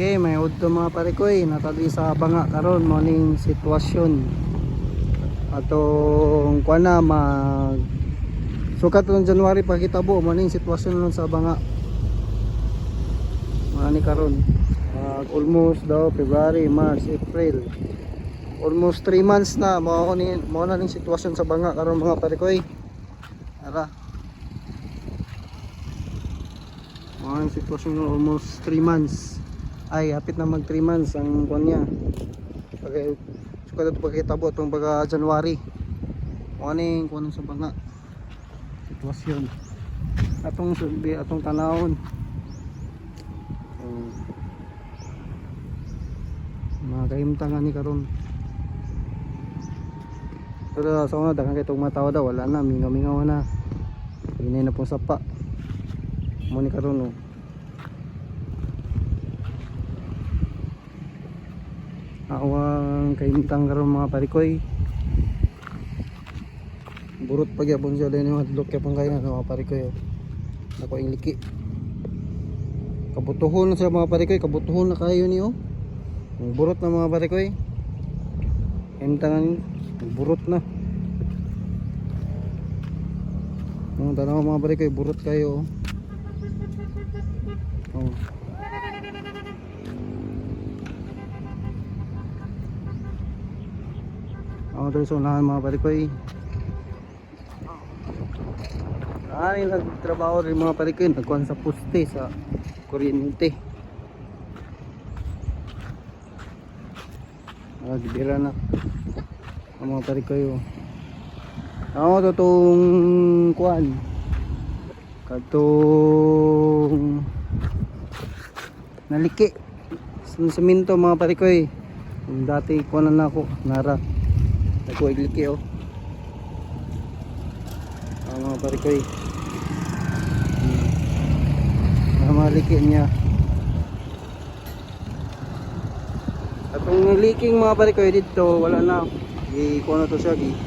Okay, may udto mga parikoy, natali sa banga karon morning sitwasyon. Atong kuan na mag sukat ng January pagkitabo morning sitwasyon nun sa banga. Mga ni karon. Mag almost daw February, March, April. Almost 3 months na mao ni mao na ning sitwasyon sa banga karon mga parikoy. Ara. Mao ang sitwasyon almost 3 months ay hapit na mag 3 months ang kuan niya. Pag sukat ito pagkitabo itong baga January. Morning kuan sa banga sitwasyon atong sulbi atong tanawon. Oh. mga kahimtangan ni karon. Pero sa una daghang kay itong mga tao daw wala na mingaw-mingaw na. Inay na pong sapa. Mo ni karon oh. Awang kaimtang karon mga parikoy. Burot pagyapon siya din yung hadlok yapon kaya mga parikoy oh. nako ang liki. Kabutuhon na siya mga parikoy kabutuhon na kayo niyo. Ang burot na mga parikoy. Kaimtangan burot na. Ang tanaw mga parikoy burot kayo oh. Ako dito sa unahan mga parikoy. Ay, nagtrabaho rin mga parikoy. Nagkuhan sa puste sa kuryente. Ah, gibira na. Ang mga parikoy. Oh. Ako to itong kuhan. Katong naliki. Sa semento mga parikoy. Yung dati kuhanan na ako. Nara. Ako igliki oh. Ang mga parikoy. Ang mga liki niya. At kung leaking mga parikoy dito, wala na. I kuno to siya gi.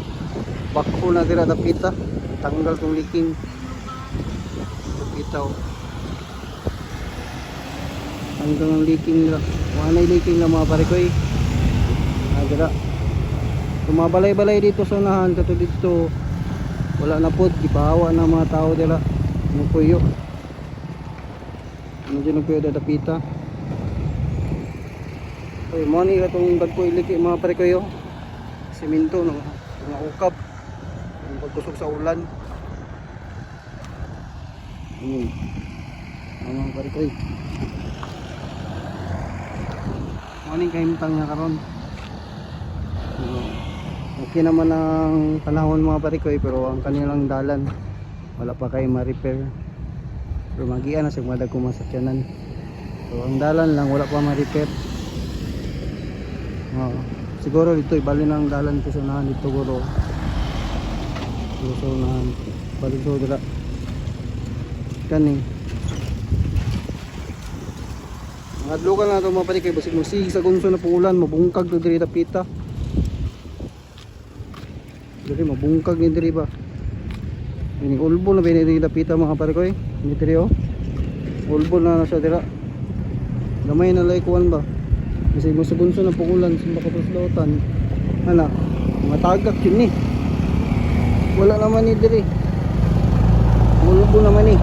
Bako na dira dapita. Tanggal tong leaking. Dapita oh. Hanggang ang leaking nila. Wala na leaking na mga parikoy. Ah, dira. Tumabalay-balay dito sa unahan kato dito. Wala na pod gibawa na mga tao dila. Mukuyo. Ano dyan nagkuyo dadapita. Ay, mo ni katong dagko iliki mga pare kayo. Semento no, mga ukap. Ang pagkusog sa ulan. Ayun. Mga pare kayo. Morning kahimtang nga karon. Oo. Okay naman ang panahon mga parikoy pero ang kanilang dalan wala pa kayo ma-repair. Pero magian na sa mga dagkong masakyanan. So ang dalan lang wala pa ma-repair. Oo. Siguro dito ibali na ang dalan ko sa unahan dito guro. Dito sa unahan. Balik ko dira. Kani. Ang adlukan na ito mga parikoy basig mo sig sa gunso na puulan mabungkag to diri tapita. Diri mabungkag ni diri ba. Ini ulbo na binili pita mga pare ko eh. Ni diri oh. Ulbo na na siya dira. Gamay na lay kuan ba. Kasi mo sa bunso na pukulan sa baka paslautan. Ana, matagak yun ni. Wala naman ni diri. Ulbo naman ni.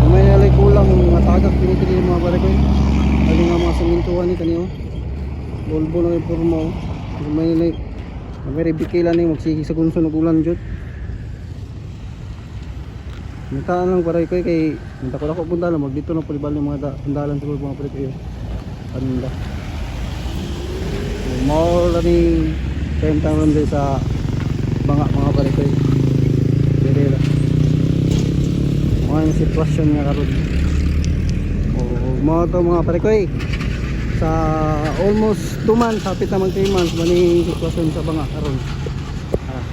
Gamay na lay kulang matagak yun ni diri mga pare ko eh. Ali nga mga samintuhan ni kaniyo. Ulbo na yung purmo. Gamay na lay Very bikila ni magsigi sa gunso ng ulan jud. Nita lang para kay kay nita ko ako punta lang mag dito na pulibal ng mga da, pundalan sa mga pare kayo. Panda. More na ni time time din sa banga mga pare kayo. Pero mga sitwasyon nga karon. Oh, mga to mga kayo sa almost 2 months, hapit na mag 3 months mani sitwasyon sa banga karon. Ah.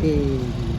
Okay.